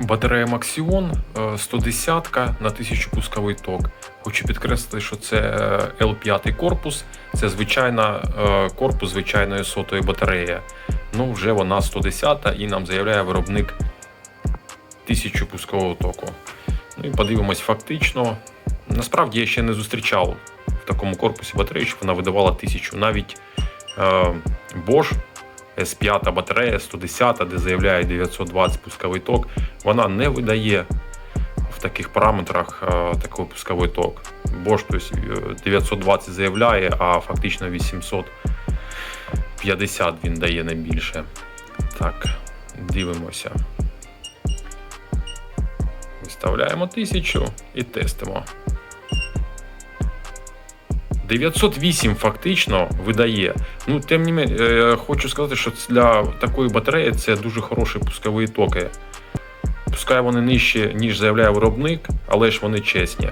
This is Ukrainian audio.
Батарея Maxion е, 110 на 1000 пусковий ток. Хочу підкреслити, що це е, L5 корпус, це звичайна е, корпус звичайної сотої батареї. Ну, вже вона 110 і нам заявляє виробник 1000 пускового току. Ну і подивимось фактично. Насправді я ще не зустрічав в такому корпусі батареї, щоб вона видавала 1000. Навіть Bosch S5 батарея 110, де заявляє 920 пусковий ток, вона не видає в таких параметрах е, такий пусковий ток. Bosch тобто, е, 920 заявляє, а фактично 850 він дає не більше. Так, дивимося. Виставляємо 1000 і тестимо. 908 фактично видає. Ну, тим не менше, е, хочу сказати, що для такої батареї це дуже хороші пускові токи. Пускай вони нижче, ніж заявляє виробник, але ж вони чесні.